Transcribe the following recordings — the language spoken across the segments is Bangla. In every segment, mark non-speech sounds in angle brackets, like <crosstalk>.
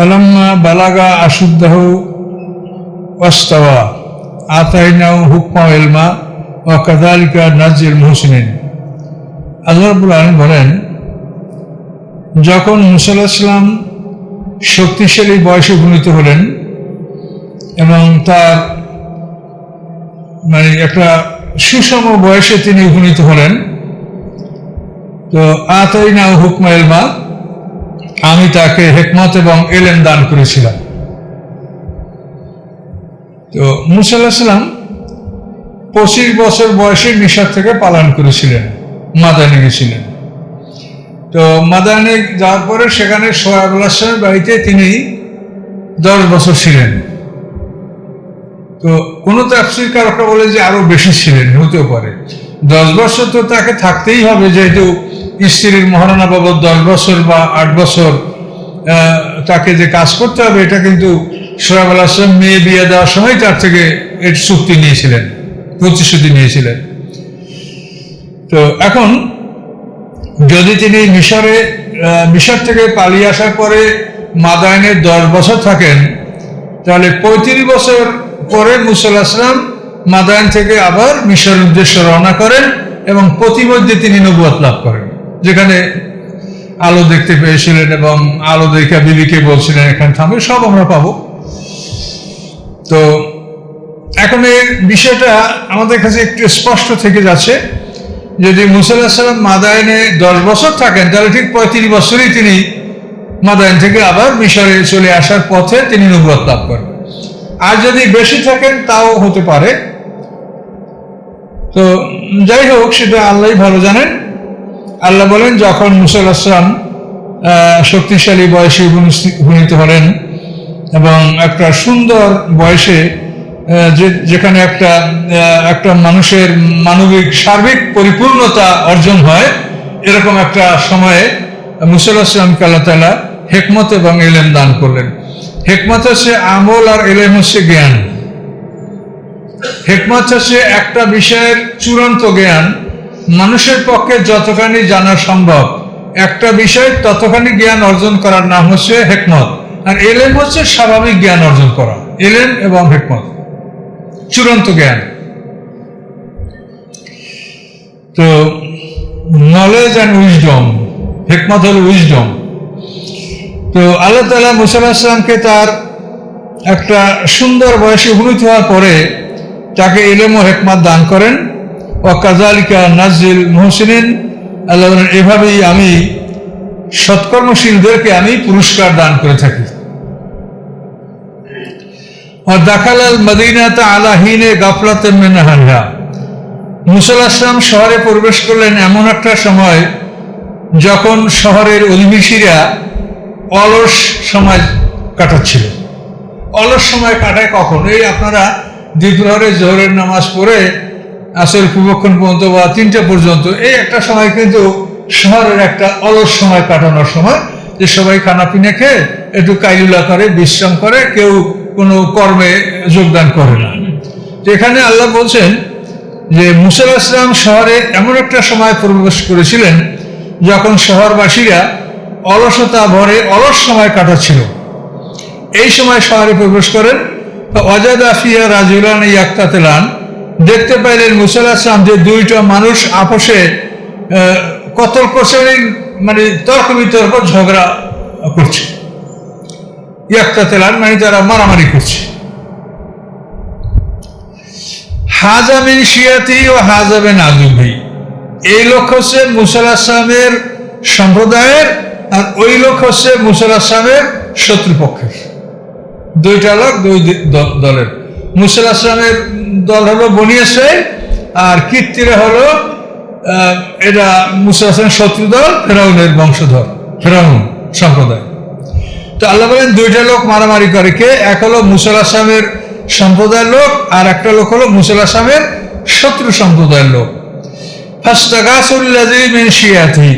অলাম্মা বালাগা আশুদ্দাহ ওয়াস্তাওয়া। আতাইনাও হুকমা এলমা ও কাদালিকা নাজিল মুহসিনিন। আল্লাহ রাব্বুল আলামিন বলেন, যখন মুসাল্লাহাম শক্তিশালী বয়সে উপনীত হলেন এবং তার মানে একটা সুষম বয়সে তিনি উপনীত হলেন, তো আতাই আতাইনা হুকমা এলমা আমি তাকে হেকমত এবং এলেন দান করেছিলাম। তো মুসাল্লাহ সাল্লাম পঁচিশ বছর বয়সে মিশর থেকে পালন করেছিলেন, মাদানে গেছিলেন। তো মাদানে যাওয়ার পরে সেখানে সোহাবুল্লাহ সাহেবের বাড়িতে তিনি দশ বছর ছিলেন। তো কোনো তাফসির কারকরা বলে যে আরও বেশি ছিলেন, হতেও পারে। দশ বছর তো তাকে থাকতেই হবে, যেহেতু স্ত্রীর মহারণা বাবদ দশ বছর বা আট বছর তাকে যে কাজ করতে হবে, এটা কিন্তু সোহাব আল আসলাম মেয়ে বিয়ে দেওয়ার সময় তার থেকে এর চুক্তি নিয়েছিলেন, প্রতিশ্রুতি নিয়েছিলেন। তো এখন, যদি তিনি মিশরে মিশর থেকে পালিয়ে আসার পরে মাদায়নে দশ বছর থাকেন, তাহলে পঁয়ত্রিশ বছর পরে মুসাল্লাহ আসলাম, মাদায়ন থেকে আবার মিশরের উদ্দেশ্যে রওনা করেন এবং প্রতিমধ্যে তিনি নবুয়াত লাভ করেন। যেখানে আলো দেখতে পেয়েছিলেন এবং আলো দেখা বিবিকে বলছিলেন, এখানে থামবে সব আমরা পাবো। তো এখন এই বিষয়টা আমাদের কাছে একটু স্পষ্ট থেকে যাচ্ছে। যদি মুসাল্লাহ সাল্লাম মাদায়নে দশ বছর থাকেন, তাহলে ঠিক পঁয়ত্রিশ বছরই তিনি মাদায়ন থেকে আবার মিশরে চলে আসার পথে তিনি নবুয়াত লাভ করেন। আর যদি বেশি থাকেন, তাও হতে পারে। তো যাই হোক, সেটা আল্লাহ ভালো জানেন। আল্লাহ বলেন, যখন মুসাল্লাহ আসলাম শক্তিশালী বয়সে উপনীত হলেন এবং একটা সুন্দর বয়সে যেখানে একটা একটা মানুষের মানবিক, সার্বিক পরিপূর্ণতা অর্জন হয়, এরকম একটা সময়ে মুসাল্লাহ আসলামকে আল্লাহ তালা হেকমত এবং এলেম দান করলেন। হেকমত হচ্ছে আমল আর এলেম হচ্ছে জ্ঞান। হেকমত হচ্ছে একটা বিষয়ের চূড়ান্ত জ্ঞান মানুষের পক্ষে যতখানি জানা সম্ভব। একটা বিষয় ততখানি জ্ঞান অর্জন করার নাম হচ্ছে হেকমত। আর এলেম হচ্ছে স্বাভাবিক জ্ঞান অর্জন করা। এলেম এবং হেকমত। চূড়ান্ত জ্ঞান। তো নলেজ অ্যান্ড উইজডম হেকমত হল উইজডম তো, আল্লাহ তালা মুসাল্লাহ আসলামকে তার একটা সুন্দর বয়সে উপনীত হওয়ার পরে তাকে এলেম ও হেকমাত দান করেন। ও কাজালিকা নাজিল মোহসিনিন, আল্লাহ এভাবেই আমি সৎকর্মশীলদেরকে আমি পুরস্কার দান করে থাকি। দাখালাল মদিনাতা আলা হিনে গাফলাতে আসলাম শহরে প্রবেশ করলেন এমন একটা সময় যখন শহরের অধিবেশীরা অলস সময় কাটাচ্ছিল অলস সময় কাটায় কখন? এই আপনারা দ্বিপ্রহরে জোহরের নামাজ পড়ে আসর পূর্বক্ষণ পর্যন্ত বা তিনটে পর্যন্ত, এই একটা সময় কিন্তু শহরের একটা অলস সময় কাটানোর সময়, যে সবাই খানা পিনে খেয়ে একটু কাইলুলা করে, বিশ্রাম করে, কেউ কোনো কর্মে যোগদান করে না। এখানে আল্লাহ বলছেন যে মুসাল ইসলাম শহরে এমন একটা সময় প্রবেশ করেছিলেন যখন শহরবাসীরা অলসতা ভরে অলস সময় কাটাচ্ছিল। এই সময় শহরে প্রবেশ করেন অজাদ আফিয়া রাজুলান ইয়াক্তাতেলান দেখতে পাইলেন মুসাল যে দুইটা মানুষ আপোষে কতল করছে মানে তর্ক বিতর্ক ঝগড়া করছে। ইয়াক্তাতেলান মানে তারা মারামারি করছে। হাজামিন শিয়াতি ও হাজাবেন আজুবি এই লোক হচ্ছে মুসাল সম্প্রদায়ের আর ওই লোক হচ্ছে মুসাল শত্রুপক্ষের। দুইটা লোক, দুই দলের। মুসাল আসলামের দল হলো বনি আর কীর্তিরা হলো এটা মুসাল আসলামের শত্রু দল, ফেরাউনের বংশধর, ফেরাউন সম্প্রদায়। তো আল্লাহ বলেন, দুইটা লোক মারামারি করে কে? এক হলো মুসাল আসলামের সম্প্রদায়ের লোক, আর একটা লোক হলো মুসাল আসলামের শত্রু সম্প্রদায়ের লোক। ফাস্তাগাসুল্লাযী শিয়াতি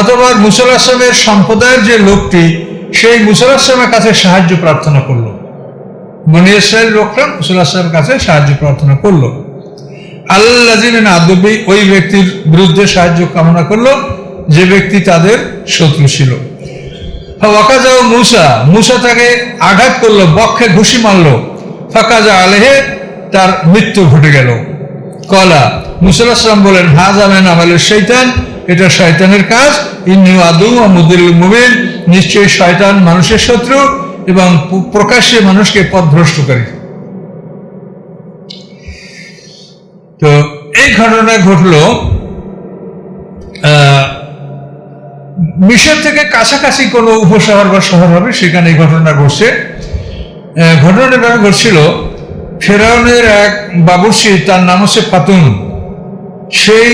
অথবা মুসাল আসলামের সম্প্রদায়ের যে লোকটি, সেই মুসাল আসলামের কাছে সাহায্য প্রার্থনা করল। বনি ইসরায়েল লোকটা মুসাল কাছে সাহায্য প্রার্থনা করল। আল্লাহ আদবি ওই ব্যক্তির বিরুদ্ধে সাহায্য কামনা করল, যে ব্যক্তি তাদের শত্রু ছিল। মুসা মুসা তাকে আঘাত করল, বক্ষে ঘুষি মারলো। ফাকাজা আলেহে তার মৃত্যু ঘটে গেল। কলা মুসাল্লাহাম বলেন হাজ আমেন আমালের শৈতান এটা শয়তানের কাজ। ইন্নু আদু মুদুল মুবিন, নিশ্চয়ই শয়তান মানুষের শত্রু। এবং প্রকাশ্যে মানুষকে পথভ্রষ্টকারী। তো এই ঘটনা ঘটলো মিশর থেকে কাছাকাছি কোনো উপশহর বা শহর হবে, সেখানে এই ঘটনা ঘটছে। ঘটনাটা এভাবে ঘটছিল ফেরাউনের এক বাবুর্চি তার নাম হচ্ছে ফাতুন সেই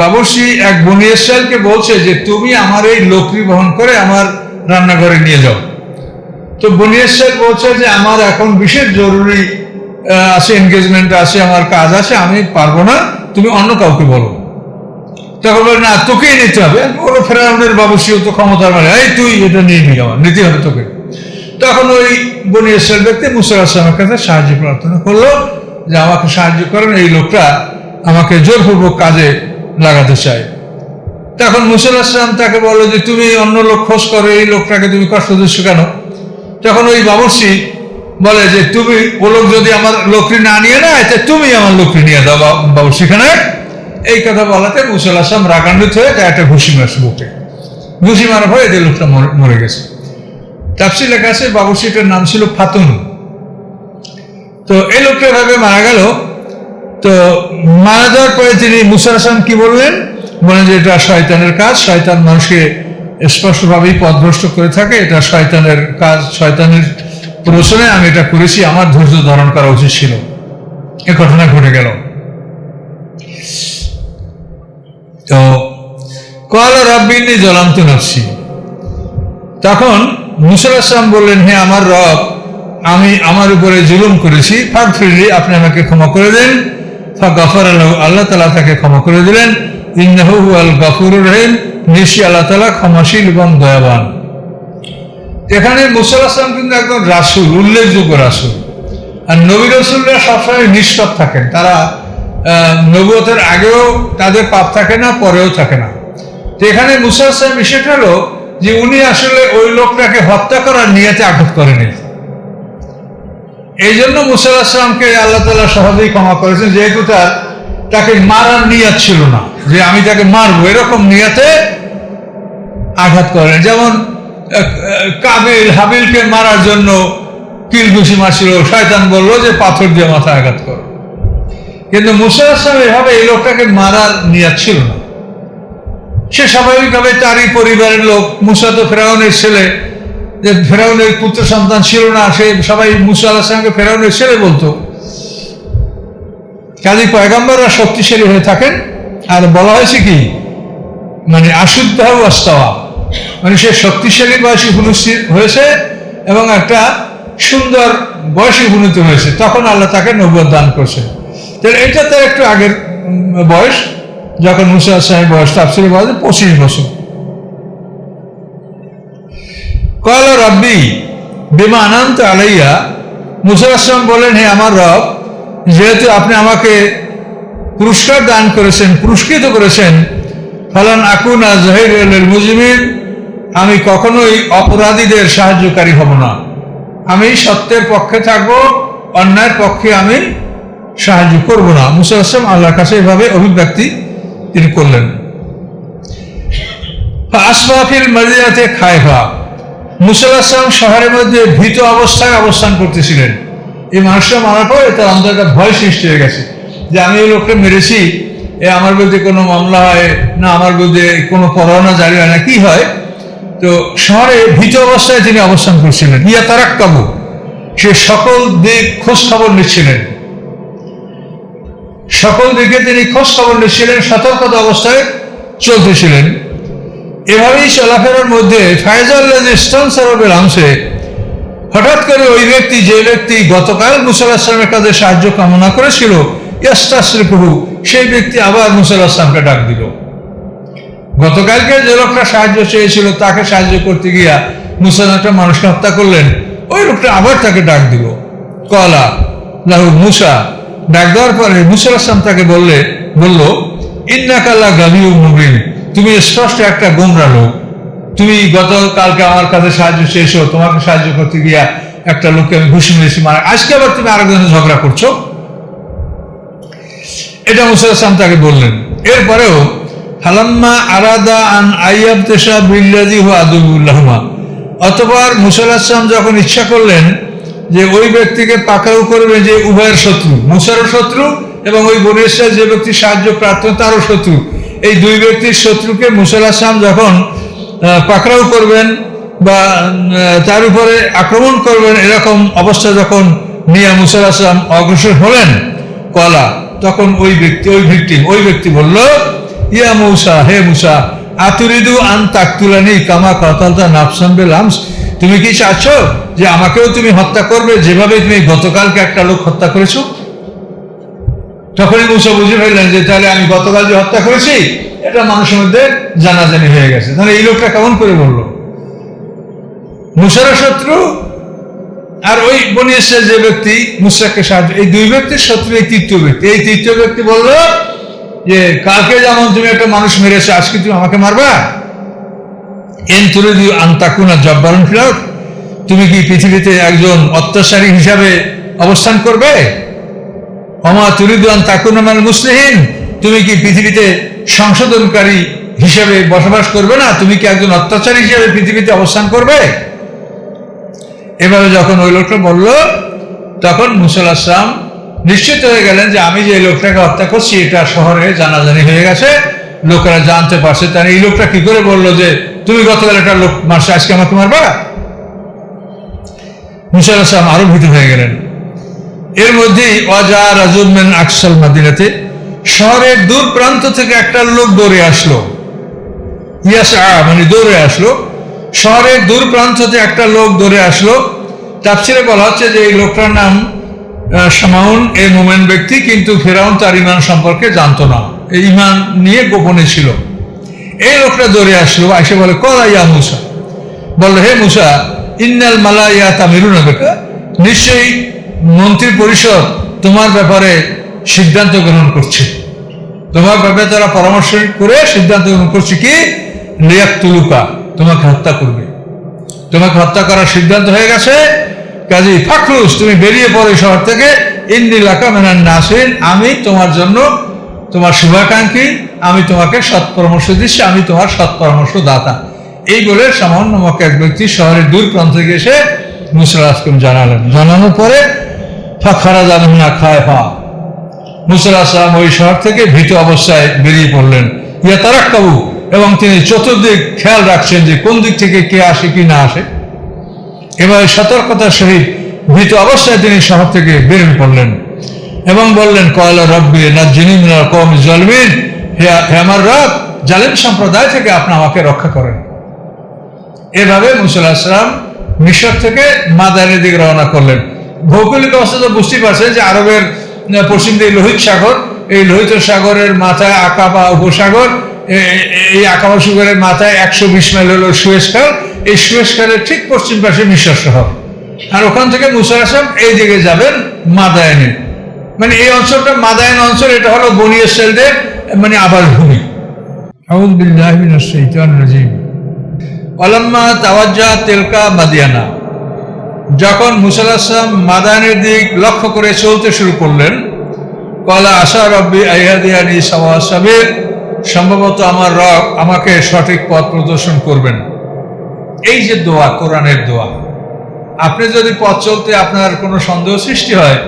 বাবুর্চি এক বনি ইসরায়েলকে বলছে যে, তুমি আমার এই লোকরি বহন করে আমার রান্নাঘরে নিয়ে যাও। তো বনি ইসরায়েল বলছে যে আমার এখন বিশেষ জরুরি আছে এনগেজমেন্ট আছে, আমার কাজ আছে, আমি পারব না, তুমি অন্য কাউকে বলো। তখন বলে, না, তোকেই নিতে হবে। বলো ফেরাউনের বাবুসিও তো ক্ষমতার মানে এই তুই, এটা নিয়ে নিয়ে আমার, নিতে হবে তোকে। তখন ওই বনি ইসরায়েল ব্যক্তি মুসা আসলামের কাছে সাহায্য প্রার্থনা করল, যে আমাকে সাহায্য করেন, এই লোকটা আমাকে জোরপূর্বক কাজে লাগাতে চায়। তখন মুসা আসলাম তাকে বলো যে, তুমি অন্য লোক খোঁজ করো, এই লোকটাকে তুমি কষ্ট দিচ্ছ কেন? তখন ওই বাবরসি বলে যে, তুমি ও লোক যদি আমার লোকরি না নিয়ে নেয়, তা তুমি আমার লোকরি নিয়ে দাও বা- বাবরসি খানে এই কথা বলাতে মুসল আসলাম রাগান্বিত হয়ে তার একটা ঘুষি মারছে বুকে ঘুষি মারার পরে এই লোকটা মরে- গেছে। তাপসি লেখা আছে বাবুসিটার নাম ছিল ফাতুন। তো এই লোকটা এভাবে মারা গেল। তো মারা যাওয়ার পরে তিনি মুসার হাসান কি বললেন? বলেন যে, এটা শয়তানের কাজ। শয়তান মানুষকে স্পষ্টভাবেই পথভ্রষ্ট করে থাকে। এটা শয়তানের কাজ, শয়তানের প্রশ্নে আমি এটা করেছি। আমার ধৈর্য ধারণ করা উচিত ছিল। এ ঘটনা ঘটে গেল। তো কল রব্বিনী জ্বলান্ত নফসি। তখন মুসল আসলাম বললেন, হে আমার রব, আমি আমার উপরে জুলুম করেছি। ফাঁক ফিরলি আপনি আমাকে ক্ষমা করে দেন। ফা গফর আল্লাহ আল্লাহ তালা তাকে ক্ষমা করে দিলেন। ইন্নাহু আল গফুর রহিম। নিশি আল্লাহ তালা ক্ষমাশীল এবং দয়াবান। এখানে মুসল আসলাম কিন্তু একজন রাসুল উল্লেখযোগ্য রাসুল। আর নবী রসুলরা সবসময় নিষ্পাপ থাকেন। তারা আহ, নবুয়তের আগেও তাদের পাপ থাকে না পরেও থাকে না। তো এখানে মুসা আসলাম হলো যে উনি আসলে ওই লোকটাকে হত্যা করার নিয়তে আঘাত করেনি। এই জন্য মুসা আসলামকে আল্লাহ তালা সহজেই ক্ষমা করেছেন যেহেতু তার তাকে মারার নিয়াত ছিল না। যে আমি তাকে মারবো এরকম নিয়াতে আঘাত করেন যেমন কাবিল হাবিলকে মারার জন্য কিলঘুষি মারছিল, শয়তান বলল যে পাথর দিয়ে মাথা আঘাত করো। কিন্তু মুসা এভাবে এই লোকটাকে মারার নিয়াত ছিল না। সে স্বাভাবিকভাবে তারই পরিবারের লোক। মুসা তো ফেরাউনের ছেলে। যে ফেরাউনের পুত্র সন্তান ছিল না, সে সবাই মুসা আল্লাহ সালামকে ফেরাউনের ছেলে বলতো। কাজী পয়গাম্বররা শক্তিশালী হয়ে থাকেন। আর বলা হয়েছে কি? মানে আশুদ্ধ অস্তাওয়া মানে সে শক্তিশালী বয়সী উপস্থিত হয়েছে এবং একটা সুন্দর বয়সে উপনীত হয়েছে। তখন আল্লাহ তাকে নব্বত দান করছে। তাহলে এটা তার একটু আগের বয়স। যখন মুসা সাহেব বয়স তাফসিরের বয়স, পঁচিশ বছর। কল রব্বি, বিমা আনন্ত আলাইয়া। মুসা আসলাম বলেন হে আমার রব, যেহেতু আপনি আমাকে পুরস্কার দান করেছেন, পুরস্কৃত করেছেন, ফলান আকুনা জহির মুজিমিন আমি কখনোই অপরাধীদের সাহায্যকারী হব না। আমি সত্যের পক্ষে থাকব, অন্যায়ের পক্ষে আমি সাহায্য করব না। মুসা আসলাম আল্লাহর কাছে এভাবে অভিব্যক্তি তিনি করলেন। আসমাফিল মদিনাতে খায়ফা। মুসাল আসলাম শহরের মধ্যে ভীত অবস্থায় অবস্থান করতেছিলেন। এই মানুষটা মারার পরে তার অন্তর একটা ভয় সৃষ্টি হয়ে গেছে যে আমি এই লোকটা মেরেছি, এ আমার বিরুদ্ধে কোনো মামলা হয়, না আমার বিরুদ্ধে কোনো পরোয়ানা জারি হয়, না কি হয়? তো শহরে ভীত অবস্থায় তিনি অবস্থান করছিলেন। ইয়া তারাক কাবু সে সকল দিক খোঁজ খবর নিচ্ছিলেন। সকল দিকে তিনি খোঁজ খবর নিচ্ছিলেন, সতর্কতা অবস্থায় চলতেছিলেন। এভাবেই চলাফেরার মধ্যে ফায়জাল্লাহ হঠাৎ করে ওই ব্যক্তি, যে ব্যক্তি গতকাল মুসাল আসলামের কাছে সাহায্য কামনা করেছিল ইয়াস্তাশ্রিকুহু সেই ব্যক্তি আবার মুসাল আসলামকে ডাক দিল। গতকালকে যে লোকটা সাহায্য চেয়েছিল, তাকে সাহায্য করতে গিয়া মুসাল একটা মানুষকে হত্যা করলেন, ওই লোকটা আবার তাকে ডাক দিল কলা, লাহু মুসা, ডাক দেওয়ার পরে মুসাল আসলাম তাকে বললে, বলল ইন্নাকাল্লা গাভিউ মুবিন, তুমি স্পষ্ট একটা গোমরা লোক। তুমি গতকালকে আমার কাছে সাহায্য চেয়েছো, তোমাকে সাহায্য করতে গিয়া একটা লোককে আমি ঘুষি মেরেছি মারা আজকে আবার তুমি আরেকজনের ঝগড়া করছ? এটা মুসা আসলাম তাকে বললেন। এরপরেও হালাম্মা আরাদা আন আইয়াব তেসা বিল্লাদি হু আদুবুল্লাহমা অতবার যখন ইচ্ছা করলেন যে ওই ব্যক্তিকে পাকড়াও করবে যে উভয়ের শত্রু, মুসারও শত্রু এবং ওই বনিয়ার যে ব্যক্তি সাহায্য প্রার্থনা তারও শত্রু, এই দুই ব্যক্তির শত্রুকে মুসাল আসলাম যখন পাকড়াও করবেন বা তার উপরে আক্রমণ করবেন এরকম অবস্থা যখন মুসাল আসলাম অগ্রসর হলেন, কলা, তখন ওই ব্যক্তি, ওই ভিক্টিম ওই ব্যক্তি বলল ইয়া মৌসা, হে মুসা, আতুরিদু আন তাকতুলানি কামা কাতালতা নাফসান তুমি কি চাচ্ছ যে আমাকেও তুমি হত্যা করবে? যেভাবে তুমি গতকালকে একটা লোক হত্যা করেছ? তখনই বুঝে ফেললেন যে তাহলে আমি গতকাল যে হত্যা করেছি, এটা মানুষের মধ্যে জানাজানি হয়ে গেছে। তাহলে এই লোকটা কেমন করে বলল? মুসারা শত্রু আর ওই বনিয়েছে যে ব্যক্তি, মুসাকে সাহায্য এই দুই ব্যক্তির শত্রু, এই তৃতীয় ব্যক্তি। এই তৃতীয় ব্যক্তি বলল যে কালকে যেমন তুমি একটা মানুষ মেরেছো, আজকে তুমি আমাকে মারবা? এন তুলে দিও আন্তাকুনা জব্বারন ফিরাউট তুমি কি পৃথিবীতে একজন অত্যাচারী হিসাবে অবস্থান করবে? অমা তুরিদান তাকুনামাল মুসলিহীন। তুমি কি পৃথিবীতে সংশোধনকারী হিসেবে বসবাস করবে না? তুমি কি একজন অত্যাচারী হিসেবে পৃথিবীতে অবস্থান করবে? এভাবে যখন ওই লোকটা বলল, তখন মুসল আসলাম নিশ্চিত হয়ে গেলেন যে আমি যে লোকটাকে হত্যা করছি, এটা শহরে জানাজানি হয়ে গেছে। লোকেরা জানতে পারছে। তার এই লোকটা কি করে বলল যে, তুমি গতকাল একটা লোক মারছে, আজকে আমাকে মারবা? মুসাল আসলাম আরও ভীত হয়ে গেলেন। এর মধ্যেই অজা রাজুমেন আকসাল মাদিনাতে শহরের দূর প্রান্ত থেকে একটা লোক দৌড়ে আসলো। ইয়াসা মানে দৌড়ে আসলো। শহরের দূর প্রান্ত থেকে একটা লোক দৌড়ে আসলো। তাফসিরে বলা হচ্ছে যে এই লোকটার নাম আহ, শামাউন এ মোমেন ব্যক্তি কিন্তু ফেরাউন তার ইমান সম্পর্কে জানতো না। এই ইমান নিয়ে গোপনে ছিল। এই লোকটা দৌড়ে আসলো এসে বলে কলা ইয়া মুসা? বলল হে মুসা ইন্নাল মালা ইয়া বেকা? নিশ্চয়ই মন্ত্রী পরিষদ তোমার ব্যাপারে সিদ্ধান্ত গ্রহণ করছে। তোমার ব্যাপারে তারা পরামর্শ করে সিদ্ধান্ত গ্রহণ করছে কি? লিয়াক তুলুকা তোমাকে হত্যা করবে। তোমাকে হত্যা করার সিদ্ধান্ত হয়ে গেছে। কাজী ফাকরুস তুমি বেরিয়ে পড়ো শহর থেকে। ইন্দি লাকা মেনান নাসিন আমি তোমার জন্য তোমার শুভাকাঙ্ক্ষী, আমি তোমাকে সৎ পরামর্শ দিচ্ছি, আমি তোমার সৎ পরামর্শ দাতা এই বলে সামান্য নামক এক ব্যক্তি শহরের দূর প্রান্ত থেকে এসে আসলাম জানালেন। জানানোর পরে, ফাখারা জানান না খায় ফা মুসল আসলাম ওই শহর থেকে ভীত অবস্থায় বেরিয়ে পড়লেন। ইয়া তারাক্কাবু এবং তিনি চতুর্দিক খেয়াল রাখছেন যে কোন দিক থেকে কে আসে, কি না আসে। এবার সতর্কতার সহিত ভীত অবস্থায় তিনি শহর থেকে বেরিয়ে পড়লেন এবং বললেন, কয়লা রব্বি না যিনি কম জলমিন হে আমার রব, জালিম সম্প্রদায় থেকে আপনি আমাকে রক্ষা করেন। এভাবে মুসল্লাহ আসলাম মিশর থেকে মাদানের দিকে রওনা করলেন। ভৌগোলিক অবস্থা তো বুঝতেই পারছেন যে আরবের পশ্চিম দিকে লোহিত সাগর, এই লোহিত সাগরের মাথায় আকাবা উপসাগর এই আকাবা সাগরের মাথায় একশো বিশ মাইল হলো সুয়েজ খাল এই ঠিক পশ্চিম পাশে মিশর শহর আর ওখান থেকে মুসা আসলাম এই দিকে যাবেন মাদায়নে। মানে এই অঞ্চলটা মাদায়ন অঞ্চল, এটা হলো বনি মানে আবাসভূমি অলাম্মা তাওয়াজ্জা তেলকা মাদিয়ানা। যখন মুসাল আসলাম মাদানের দিক লক্ষ্য করে চলতে শুরু করলেন কলা আশা রব্বি আইহাদিয়ানি সাবির, সম্ভবত আমার রব আমাকে সঠিক পথ প্রদর্শন করবেন। এই যে দোয়া, কোরআনের দোয়া, আপনি যদি পথ চলতে আপনার কোনো সন্দেহ সৃষ্টি হয়,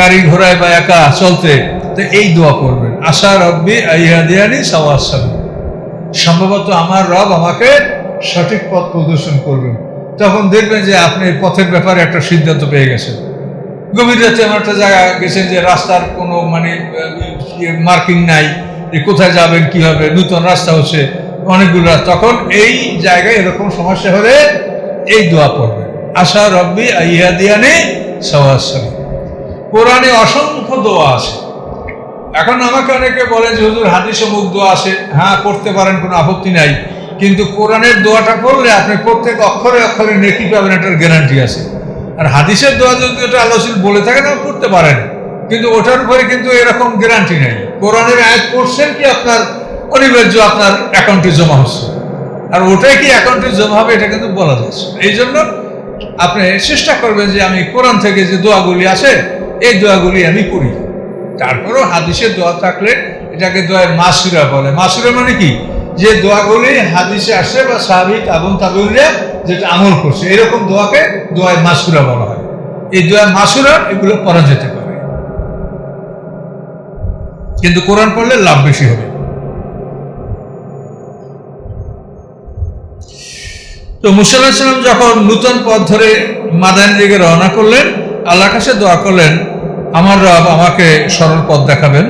গাড়ি ঘোড়ায় বা একা চলতে, তো এই দোয়া করবেন। আশা রব্বি আইহাদিয়ানি সাবির সম্ভবত আমার রব আমাকে সঠিক পথ প্রদর্শন করবেন। তখন দেখবেন যে আপনি পথের ব্যাপারে একটা সিদ্ধান্ত পেয়ে গেছেন। গভীর রাতে এমন একটা জায়গা গেছেন যে রাস্তার কোনো মানে মার্কিং নাই, যে কোথায় যাবেন, কি হবে, নূতন রাস্তা হচ্ছে অনেকগুলো রাস্তা তখন এই জায়গায় এরকম সমস্যা হলে এই দোয়া পড়বে। আশা রব্বি আইহাদিয়ানে সওয়াসাবি কোরআনে অসংখ্য দোয়া আছে। এখন আমাকে অনেকে বলেন যে, হুজুর, হাদিসে মুখ দোয়া আছে। হ্যাঁ করতে পারেন, কোনো আপত্তি নাই। কিন্তু কোরআনের দোয়াটা করলে আপনি প্রত্যেক অক্ষরে অক্ষরে নেকি পাবেন, এটার গ্যারান্টি আছে। আর হাদিসের দোয়া যদি ওটা আলোচনা বলে থাকেন, আপনি করতে পারেন। কিন্তু ওটার উপরে কিন্তু এরকম গ্যারান্টি নেই। কোরআনের আয়াত পড়ছেন কি আপনার অনিবার্য আপনার অ্যাকাউন্টে জমা হচ্ছে। আর ওটাই কি অ্যাকাউন্টে জমা হবে, এটা কিন্তু বলা যাচ্ছে এই জন্য আপনি চেষ্টা করবেন যে আমি কোরআন থেকে যে দোয়াগুলি আছে, এই দোয়াগুলি আমি করি তারপরেও হাদিসের দোয়া থাকলে এটাকে দোয়া মাসুরা বলে। মাসুরা মানে কি? যে দোয়াগুলি হাদিসে আসে বা সাহাবিক আবন তাবিউলিয়া যেটা আমল করছে, এরকম দোয়াকে দোয়ায় মাসুরা বলা হয়। এই দোয়া মাসুরা এগুলো পড়া যেতে পারে। কিন্তু কোরআন পড়লে লাভ বেশি হবে। তো মুসাল্লাহাম যখন নূতন পথ ধরে মাদানের দিকে রওনা করলেন, আল্লাহর কাছে দোয়া করলেন, আমার রব আমাকে সরল পথ দেখাবেন।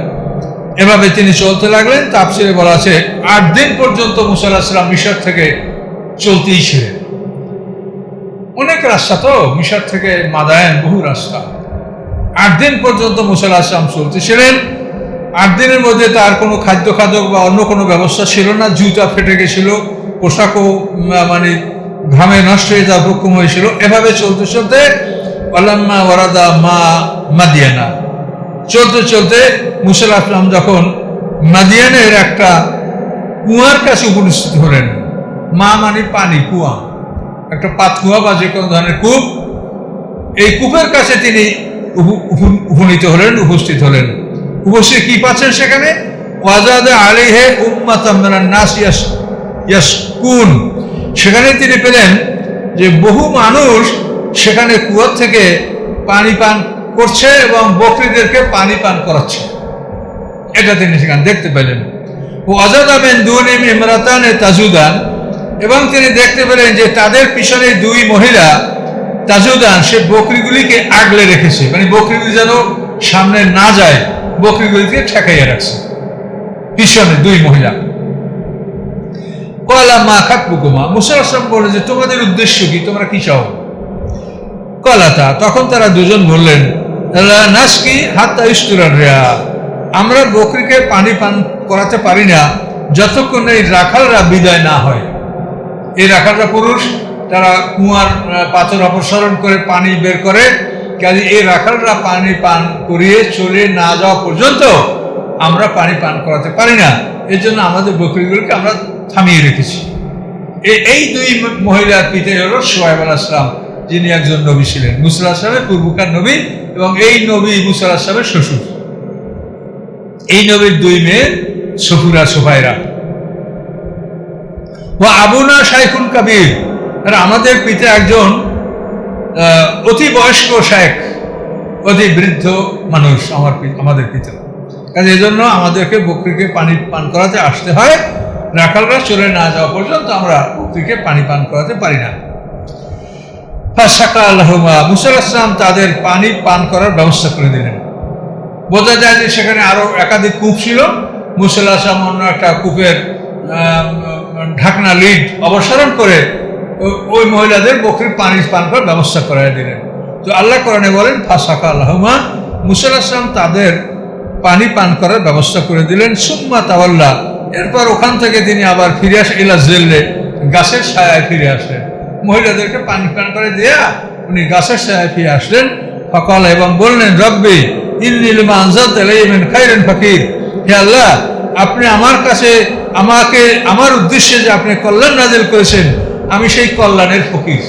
এভাবে তিনি চলতে লাগলেন। তাপসিরে বলা আছে, আট দিন পর্যন্ত মুসাল্লাহাম মিশর থেকে চলতেই ছিলেন। অনেক রাস্তা তো, মিশর থেকে মাদায়ন, বহু রাস্তা। আট দিন পর্যন্ত মুসাল্লাহ আসলাম চলতে ছিলেন। আট দিনের মধ্যে তার কোনো খাদ্য খাদক বা অন্য কোনো ব্যবস্থা ছিল না। জুতা ফেটে গেছিল, পোশাকও মানে ঘামে নষ্ট হয়ে যাওয়ার হুকুম হয়েছিল। এভাবে চলতে চলতে আল্লাম্মা ওরাদা মা মাদিয়ানা। চলতে চলতে মুসাল্লাহ আসলাম যখন মাদিয়ানের একটা কুয়ার কাছে উপস্থিত হলেন, মা মানে পানি, কুয়া। একটা পাতকুয়া বা যে কোনো ধরনের কূপ। এই কূপের কাছে তিনি উপ- উপ- উপনীত হলেন, উপস্থিত হলেন। উপস্থিত কি পাচ্ছেন সেখানে? ওয়াজাদ আলী হে নাস ইয়াস, ইয়াসকুন। সেখানে তিনি পেলেন যে বহু মানুষ সেখানে কুয়োর থেকে পানি পান করছে এবং বকরিদেরকে পানি পান করাচ্ছে। এটা তিনি সেখানে দেখতে পেলেন। ও অজাদা বেন দুনিম ইমরাতান তাজুদান, এবং তিনি দেখতে পেলেন যে তাদের পিছনে দুই মহিলা তাজুদান, সে বকরিগুলিকে আগলে রেখেছে। মানে বকরিগুলি যেন সামনে না যায়, বকরিগুলিকে ঠেকাইয়া রাখছে। পিছনে দুই মহিলা। মা বলে যে, তোমাদের উদ্দেশ্য কি? তোমরা কি চাও? কলাতা তখন তারা দুজন বললেন নাসকি ইস্তুরার রেয়া। আমরা বকরিকে পানি পান করাতে পারি না, যতক্ষণ এই রাখালরা বিদায় না হয়। এই রাখালরা পুরুষ, তারা কুয়ার পাথর অপসারণ করে পানি বের করে, কাজে এই রাখালরা পানি পান করিয়ে চলে না যাওয়া পর্যন্ত আমরা পানি পান করাতে পারি না। এর জন্য আমাদের বকরিগুলোকে আমরা থামিয়ে রেখেছি। এই দুই মহিলার পিতা হল সোহেব আল আসলাম, যিনি একজন নবী ছিলেন। মুসা আসলামের পূর্বকার নবী এবং এই নবী মুসা আসলামের শ্বশুর। এই নবীর দুই মেয়ে সফুরা সোফায়রা ও আবুনা শাইখুন কাবির। আর আমাদের পিতা একজন অতি বয়স্ক শায়েখ অতি বৃদ্ধ মানুষ আমার আমাদের পিতা। কাজে এজন্য আমাদেরকে বকরিকে পানি পান করাতে আসতে হয়। রাখালরা চলে না যাওয়া পর্যন্ত আমরা বকরিকে পানি পান করাতে পারি না। ফাঁসাকা আল্লাহমা মুসাল তাদের পানি পান করার ব্যবস্থা করে দিলেন। বোঝা যায় যে সেখানে আরও একাধিক কূপ ছিল। মুসাল্লাহ আসলাম অন্য একটা কূপের ঢাকনা, লিড অবসরণ করে ওই মহিলাদের বকরির পানি পান করার ব্যবস্থা করে দিলেন। তো আল্লাহ কোরআনে বলেন ফাঁসাকা আল্লাহমা মুসাল আসলাম তাদের পানি পান করার ব্যবস্থা করে দিলেন। সুম্মা তাওয়াল্লা এরপর ওখান থেকে তিনি আবার ফিরে আসে ইলা জেলে, গাছের ছায়ায় ফিরে আসলেন মহিলাদেরকে পানি পান করে দেয়া উনি গাছের ছায়ায় ফিরে আসলেন। ফকাল এবং বললেন, রব্বি আনজাল তালাইমেন খাইরেন ফকির। হে আল্লাহ, আপনি আমার কাছে আমাকে, আমার উদ্দেশ্যে যে আপনি কল্যাণ নাজিল করেছেন, আমি সেই কল্যাণের ফকির।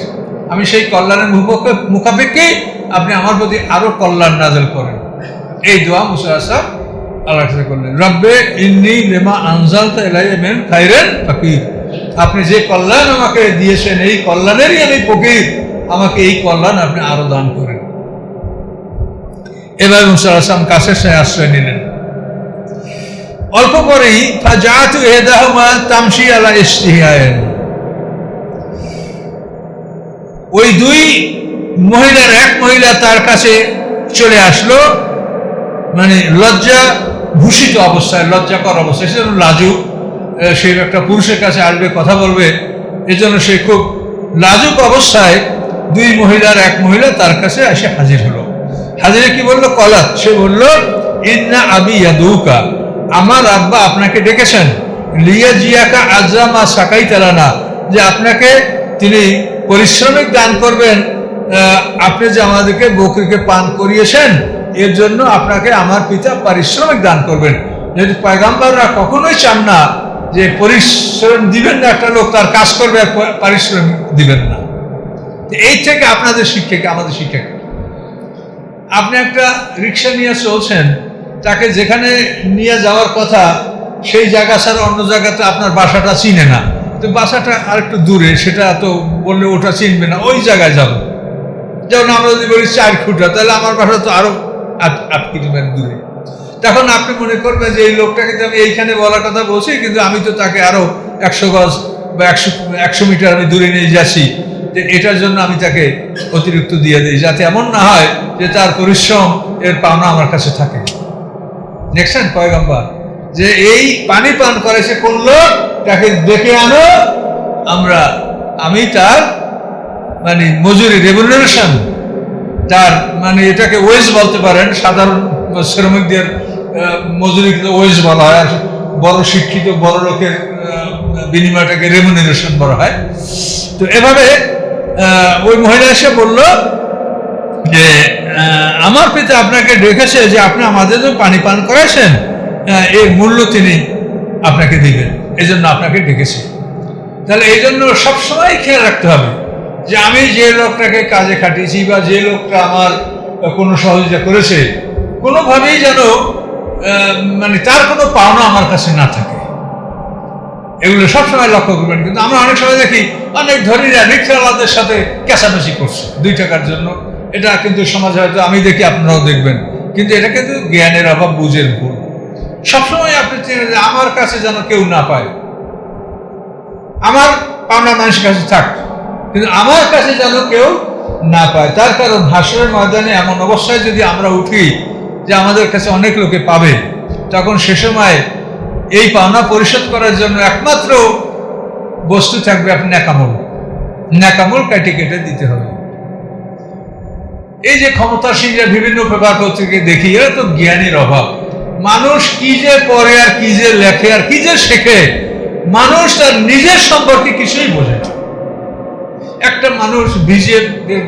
আমি সেই কল্যাণের মুখ- মুখাপেক্ষে আপনি আমার প্রতি আরও কল্যাণ নাজেল করেন। এই দোয়া মুসা আল্লাহ কাছে করলেন, রব্বে ইন্নি লেমা আনজাল তাইমেন খাইরেন ফকির। আপনি যে কল্যাণ আমাকে দিয়েছেন, এই কল্যাণেরই আমি ফকির। আমাকে এই কল্যাণ আপনি আরও দান করেন। এবার মুসা আসলাম কাছের সাথে আশ্রয় নিলেন। অল্প পরেই ফাজাতু এদাহুমা তামশি আলা ইস্তিহায়েন ওই দুই মহিলার এক মহিলা তার কাছে চলে আসলো মানে লজ্জা ভূষিত অবস্থায়, লজ্জাকর অবস্থায়, সে লাজুক সে একটা পুরুষের কাছে আসবে, কথা বলবে এজন্য সে খুব লাজুক অবস্থায় দুই মহিলার এক মহিলা তার কাছে এসে হাজির হলো। হাজিরে কি বলল? কলাত সে বলল, ইন্না আবি ইয়াদুকা, আমার আব্বা আপনাকে ডেকেছেন। লিয়া জিয়াকা আজরামা সাকাই তালানা যে আপনাকে তিনি পরিশ্রমিক দান করবেন আপনি যে আমাদেরকে বকরিকে পান করিয়েছেন এর জন্য আপনাকে আমার পিতা পারিশ্রমিক দান করবেন। যেহেতু পয়গাম্বাররা কখনোই চান না যে পরিশ্রম দিবেন না, একটা লোক তার কাজ করবে, আর প- পারিশ্রমিক দিবেন না। এই থেকে আপনাদের শিক্ষাকে আমাদের শিক্ষাকে আপনি একটা রিক্সা নিয়ে চলছেন, তাকে যেখানে নিয়ে যাওয়ার কথা, সেই জায়গা ছাড়া অন্য জায়গাতে আপনার বাসাটা চিনে না। তো বাসাটা আর একটু দূরে, সেটা তো বললে ওটা চিনবে না, ওই জায়গায় যাব। যেমন আমরা যদি বলি চার ফুটা তাহলে আমার বাসা তো আরও আট কিলোমিটার দূরে। তখন আপনি মনে করবেন যে এই লোকটাকে আমি এইখানে বলার কথা বলছি, কিন্তু আমি তো তাকে আরও একশো গজ বা একশো একশো মিটার আমি দূরে নিয়ে যাচ্ছি, যে এটার জন্য আমি তাকে অতিরিক্ত দিয়ে দিই, যাতে এমন না হয় যে তার পরিশ্রম, এর পাওনা আমার কাছে থাকে। দেখছেন পয়গম্বর, যে এই পানি পান করেছে কোন লোক? তাকে ডেকে আনো, আমরা, আমি তার মানে মজুরি রেমুনারেশন তার মানে এটাকে ওয়েজ বলতে পারেন সাধারণ শ্রমিকদের আহ, মজুরি ওয়েজ বলা হয় আর বড় শিক্ষিত বড় লোকের বিনিময়টাকে রেমুনারেশন বলা হয়। তো এভাবে ওই মহিলা এসে বলল যে আমার পিতা আপনাকে ডেকেছে যে আপনি আমাদের তো পানি পান করেছেন এর মূল্য তিনি আপনাকে দিবেন। এই জন্য আপনাকে ডেকেছে। তাহলে এই জন্য সবসময় খেয়াল রাখতে হবে। যে আমি যে লোকটাকে কাজে খাটিয়েছি বা যে লোকটা আমার কোনো সহযোগিতা করেছে, কোনোভাবেই যেন মানে তার কোনো পাওনা আমার কাছে না থাকে। এগুলো সবসময় লক্ষ্য করবেন। কিন্তু আমরা অনেক সময় দেখি, অনেক ধনীরা রিক্সাওয়ালাদের সাথে কেঁচামেচি করছে, দুই টাকার জন্য। এটা কিন্তু সমাজে হয়তো আমি দেখি, আপনারাও দেখবেন। কিন্তু এটা কিন্তু জ্ঞানের অভাব, বুঝের ভুল। সবসময় আপনি চেনে যে আমার কাছে যেন কেউ না পায়। আমার পাওনা মানুষের কাছে থাক। কিন্তু আমার কাছে যেন কেউ না পায়। তার কারণ হাসরের ময়দানে এমন অবস্থায় যদি আমরা উঠি যে আমাদের কাছে অনেক লোকে পাবে, তখন সে সময় এই পাওনা পরিশোধ করার জন্য একমাত্র বস্তু থাকবে আপনি ন্যাকামল। ন্যাকামল কেটে কেটে দিতে হবে। এই যে ক্ষমতাসীনরা বিভিন্ন পেপার পত্রিকায় দেখি, এরা তো জ্ঞানীর অভাব। মানুষ কি যে পড়ে আর কি যে লেখে আর কি যে শেখে, মানুষ তার নিজের সম্পর্কে কিছুই বোঝে না। একটা মানুষ ভিজে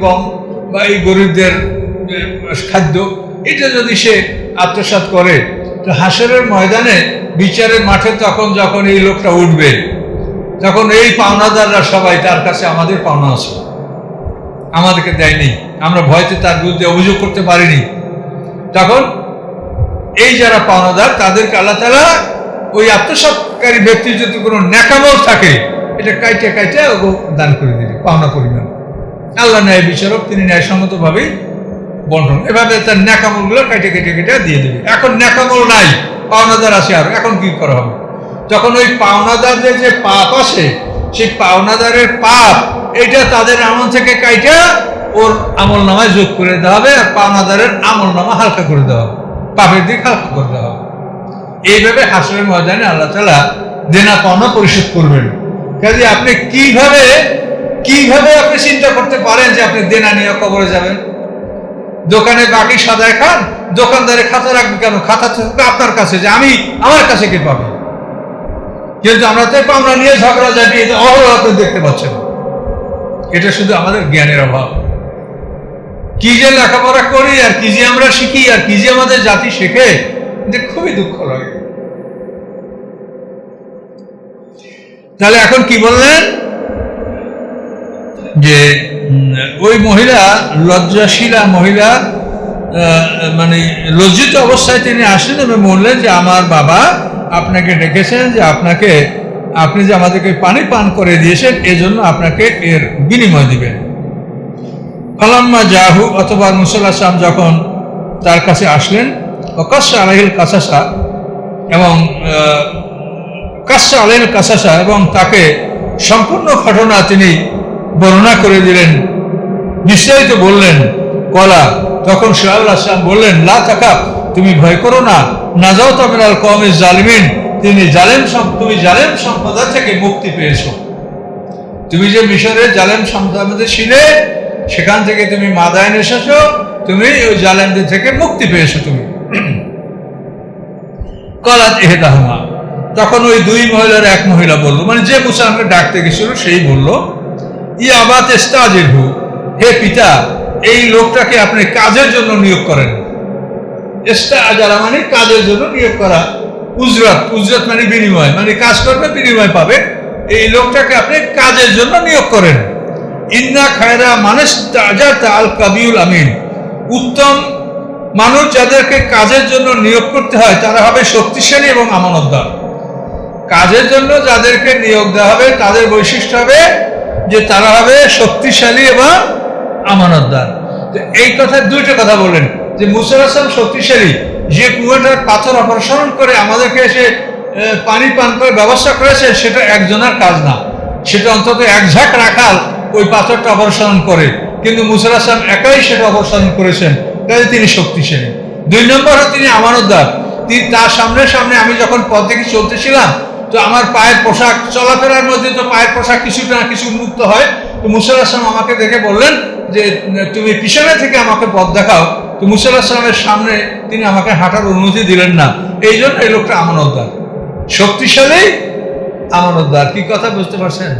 গম বা এই গরিবদের খাদ্য, এটা যদি সে আত্মসাৎ করে, তো হাসরের ময়দানে বিচারের মাঠে তখন যখন এই লোকটা উঠবে, তখন এই পাওনাদাররা সবাই তার কাছে আমাদের পাওনা আছে। আমাদেরকে দেয়নি। আমরা ভয়তে তার বিরুদ্ধে অভিযোগ করতে পারিনি। তখন এই যারা পাওনাদার, তাদেরকে আল্লাহ তালা ওই আত্মসাৎকারী ব্যক্তির যদি কোনো ন্যাকামল থাকে এটা কাইটে কাইটে ওগো দান করে দিবে পাওনা পরিমাণ আল্লাহ ন্যায় বিচারক, তিনি ন্যায়সঙ্গতভাবেই বন্টন। এভাবে তার ন্যাকামলগুলো কাইটে কেটে কেটে দিয়ে দেবে। এখন ন্যাকামল নাই, পাওনাদার আছে আর। এখন কি করা হবে? যখন ওই পাওনাদারদের যে পাপ আছে সেই পাওনাদারের পাপ এটা তাদের আমল থেকে কাইটা ওর আমল নামায় যোগ করে দেওয়া হবে, আর পাওনাদারের আমল নামা হালকা করে দেওয়া হবে। পাপের দিক হালকা করে দেওয়া হবে। এইভাবে হাসরের ময়দানে আল্লাহ তালা দেনা পাওনা পরিশোধ করবেন। কাজে আপনি কীভাবে কীভাবে আপনি চিন্তা করতে পারেন যে আপনি দেনা নিয়ে কবরে যাবেন? দোকানে বাকি সাদায় খান, দোকানদারে খাতা রাখবে কেন? খাতা থাকবে আপনার কাছে, যে আমি আমার কাছে কে পাবে? কিন্তু আমরা তো আমরা নিয়ে ঝগড়া জানি অহরহ আপনি দেখতে পাচ্ছেন। এটা শুধু আমাদের জ্ঞানের অভাব। কি যে লেখাপড়া করি আর কি যে আমরা শিখি আর কি যে আমাদের জাতি শেখে খুবই দুঃখ লাগে। তাহলে এখন কি বললেন? যে ওই মহিলা, লজ্জাশীলা মহিলা মানে লজ্জিত অবস্থায় তিনি আসলেন এবং বললেন যে, আমার বাবা আপনাকে ডেকেছেন যে আপনাকে, আপনি যে আমাদেরকে পানি পান করে দিয়েছেন, এজন্য আপনাকে এর বিনিময় দিবেন। ফালাম্মা জাহু অথবা মুসাল্লাহ যখন তার কাছে আসলেন অকাশা আলাহিল কাসাসা এবং কাসা আলাইল কাসাসা এবং তাকে সম্পূর্ণ ঘটনা তিনি বর্ণনা করে দিলেন। বিস্তারিত বললেন, কলা। তখন সোহাল আসলাম বললেন, লা থাকা তুমি ভয় করো না। না যাও তমিনাল কমের জালিমিন। তিনি জালেম তুমি জালেম সম্প্রদায় থেকে মুক্তি পেয়েছ। তুমি যে মিশরের জালেম সম্প্রদায় ছিলে সেখান থেকে তুমি মাদায়ন এসেছ তুমি ওই জালেমদের থেকে মুক্তি পেয়েছ তুমি। <clears throat> কলাত এহেদাহমা তখন ওই দুই মহিলার এক মহিলা বলল মানে যে মুসানকে ডাকতে গেছিল সেই বলল, ই আবাত এস্তাজের হু। হে পিতা, এই লোকটাকে আপনি কাজের জন্য নিয়োগ করেন। এস্তা আজারা মানে কাজের জন্য নিয়োগ করা। উজরত উজরত মানে বিনিময় মানে কাজ করবে, বিনিময় পাবে। এই লোকটাকে আপনি কাজের জন্য নিয়োগ করেন। ইন্না খায়রা মানুষ তাজা তাল কাবিউল আমিন। উত্তম মানুষ যাদেরকে কাজের জন্য নিয়োগ করতে হয়, তারা হবে শক্তিশালী এবং আমানতদার। কাজের জন্য যাদেরকে নিয়োগ দেওয়া হবে, তাদের বৈশিষ্ট্য হবে যে তারা হবে শক্তিশালী এবং আমানতদার। তো এই কথা দুইটা কথা বললেন, যে মুসার আসলাম শক্তিশালী, যে কুয়াটার পাথর অপসারণ করে আমাদেরকে এসে পানি পান করে ব্যবস্থা করেছে, সেটা একজনের কাজ না। সেটা অন্তত এক ঝাঁক রাখাল ওই পাথরটা অপসারণ করে। কিন্তু মুসার আসলাম একাই সেটা অপসারণ করেছেন কাজে তিনি শক্তিশালী। দুই নম্বর হচ্ছে তিনি আমানতদার। তিনি তার সামনে সামনে আমি যখন পথ দেখে চলতেছিলাম তো আমার পায়ের পোশাক, চলাফেরার মধ্যে তো পায়ের পোশাক কিছুটা না কিছু উন্মুক্ত হয়। তো মুসাল আসলাম আমাকে দেখে বললেন যে, তুমি পিছনে থেকে আমাকে পথ দেখাও। তো মুসাল আসলামের সামনে তিনি আমাকে হাঁটার অনুমতি দিলেন না। এই জন্য এই লোকটা আমানতদার শক্তিশালী আমানতদার কি কথা বুঝতে পারছেন?